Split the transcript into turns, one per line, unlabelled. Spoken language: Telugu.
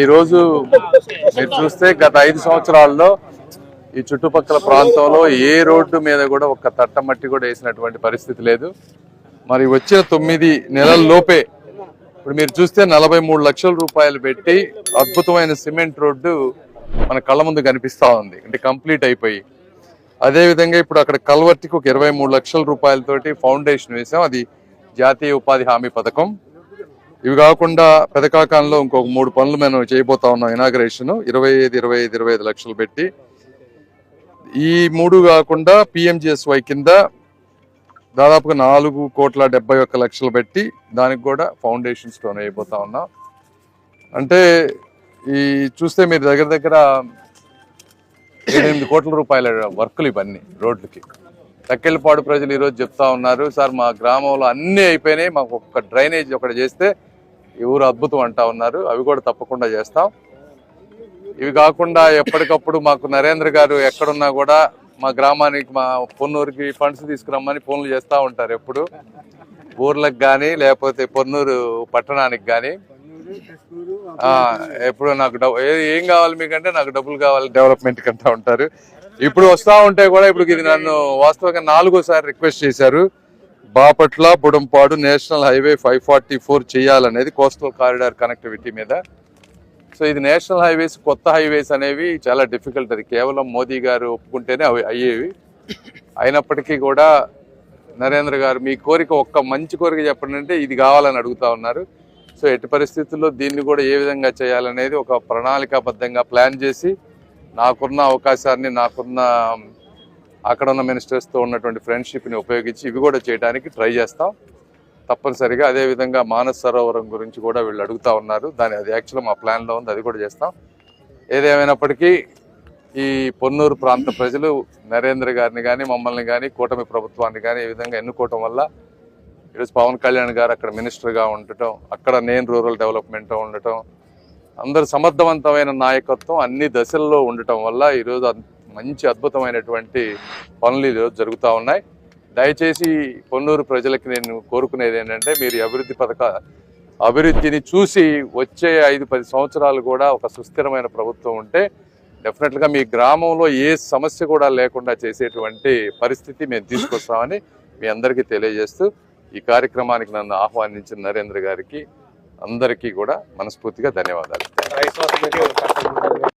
ఈరోజు మీరు చూస్తే గత ఐదు సంవత్సరాల్లో ఈ చుట్టుపక్కల ప్రాంతంలో ఏ రోడ్డు మీద కూడా ఒక్క తట్ట మట్టి కూడా వేసినటువంటి పరిస్థితి లేదు. మరి వచ్చిన తొమ్మిది నెలల లోపే ఇప్పుడు మీరు చూస్తే నలభై మూడు లక్షల రూపాయలు పెట్టి అద్భుతమైన సిమెంట్ రోడ్డు మన కళ్ళ ముందు కనిపిస్తా ఉంది. అంటే కంప్లీట్ అయిపోయి. అదే విధంగా ఇప్పుడు అక్కడ కల్వర్టికి ఒక ఇరవై మూడు లక్షల రూపాయలతోటి ఫౌండేషన్ వేసాం. అది జాతీయ ఉపాధి హామీ పథకం. ఇవి కాకుండా పెదకాకంలో ఇంకొక మూడు పనులు మనం చేయబోతా ఉన్నాం. ఇనాగ్రేషన్ ఇరవై ఐదు ఇరవై ఐదు ఇరవై ఐదు లక్షలు పెట్టి. ఈ మూడు కాకుండా పిఎంజిఎస్వై కింద దాదాపుగా నాలుగు కోట్ల డెబ్బై ఒక్క లక్షలు పెట్టి దానికి కూడా ఫౌండేషన్ స్టోన్ అయిపోతా ఉన్నాం. అంటే ఈ చూస్తే మీరు దగ్గర దగ్గర ఎనిమిది కోట్ల రూపాయల వర్కులు ఇవన్నీ రోడ్లకి. తక్కెళ్ళపాడు ప్రజలు ఈరోజు చెప్తా ఉన్నారు. సార్ మా గ్రామంలో అన్నీ అయిపోయినాయి. మాకు ఒక్క డ్రైనేజ్ ఒకటి చేస్తే ఈ ఊరు అద్భుతం అంటా ఉన్నారు. అవి కూడా తప్పకుండా చేస్తాం. ఇవి కాకుండా ఎప్పటికప్పుడు మాకు నరేంద్ర గారు ఎక్కడున్నా కూడా మా గ్రామానికి మా పొన్నూరుకి ఫండ్స్ తీసుకురమ్మని ఫోన్లు చేస్తూ ఉంటారు ఎప్పుడు. ఊర్లకు కానీ లేకపోతే పొన్నూరు పట్టణానికి కానీ ఎప్పుడు నాకు డబ్బు ఏ- ఏం కావాలి మీకంటే నాకు డబ్బులు కావాలి డెవలప్మెంట్ కంటా ఉంటారు. ఇప్పుడు వస్తా ఉంటే కూడా ఇప్పుడు ఇది నన్ను వాస్తవంగా నాలుగోసారి రిక్వెస్ట్ చేశారు. Bapatla Budampadu national highway five forty four చేయాలనేది కోస్టల్ కారిడార్ కనెక్టివిటీ మీద. సో ఇది నేషనల్ హైవేస్ కొత్త హైవేస్ అనేవి చాలా డిఫికల్ట్ అది. కేవలం మోదీ గారు ఒప్పుకుంటేనే అవి అయ్యేవి. అయినప్పటికీ కూడా నరేంద్ర గారు మీ కోరిక ఒక్క మంచి కోరిక చెప్పండి అంటే ఇది కావాలని అడుగుతా ఉన్నారు. సో ఎట్టి పరిస్థితుల్లో దీన్ని కూడా ఏ విధంగా చేయాలనేది ఒక ప్రణాళికాబద్ధంగా ప్లాన్ చేసి నాకున్న అవకాశాన్ని నాకున్న అక్కడ ఉన్న మినిస్టర్స్తో ఉన్నటువంటి ఫ్రెండ్షిప్ని ఉపయోగించి ఇవి కూడా చేయడానికి ట్రై చేస్తాం. తప్పనిసరిగా అదే విధంగా మానస్ సరోవరం గురించి కూడా వీళ్ళు అడుగుతా ఉన్నారు. దాని అది యాక్చువల్ మా ప్లాన్లో ఉంది అది కూడా చేస్తాం. ఏదేమైనప్పటికీ ఈ పొన్నూరు ప్రాంత ప్రజలు నరేంద్ర గారిని కానీ మమ్మల్ని కానీ కూటమి ప్రభుత్వాన్ని కానీ ఈ విధంగా ఎన్నుకోవటం వల్ల ఈరోజు పవన్ కళ్యాణ్ గారు అక్కడ మినిస్టర్గా ఉండటం అక్కడ నేను రూరల్ డెవలప్మెంట్ ఉండటం అందరు సమర్థవంతమైన నాయకత్వం అన్ని దశల్లో ఉండటం వల్ల ఈరోజు మంచి అద్భుతమైనటువంటి పనులు ఈరోజు జరుగుతూ ఉన్నాయి. దయచేసి పొన్నూరు ప్రజలకి నేను కోరుకునేది ఏంటంటే మీరు అభివృద్ధి పథక అభివృద్ధిని చూసి వచ్చే ఐదు పది సంవత్సరాలు కూడా ఒక సుస్థిరమైన ప్రభుత్వం ఉంటే డెఫినెట్గా మీ గ్రామంలో ఏ సమస్య కూడా లేకుండా చేసేటువంటి పరిస్థితి మేము తీసుకొస్తామని మీ అందరికీ తెలియజేస్తూ ఈ కార్యక్రమానికి నన్ను ఆహ్వానించిన నరేంద్ర గారికి అందరికీ కూడా మనస్ఫూర్తిగా ధన్యవాదాలు.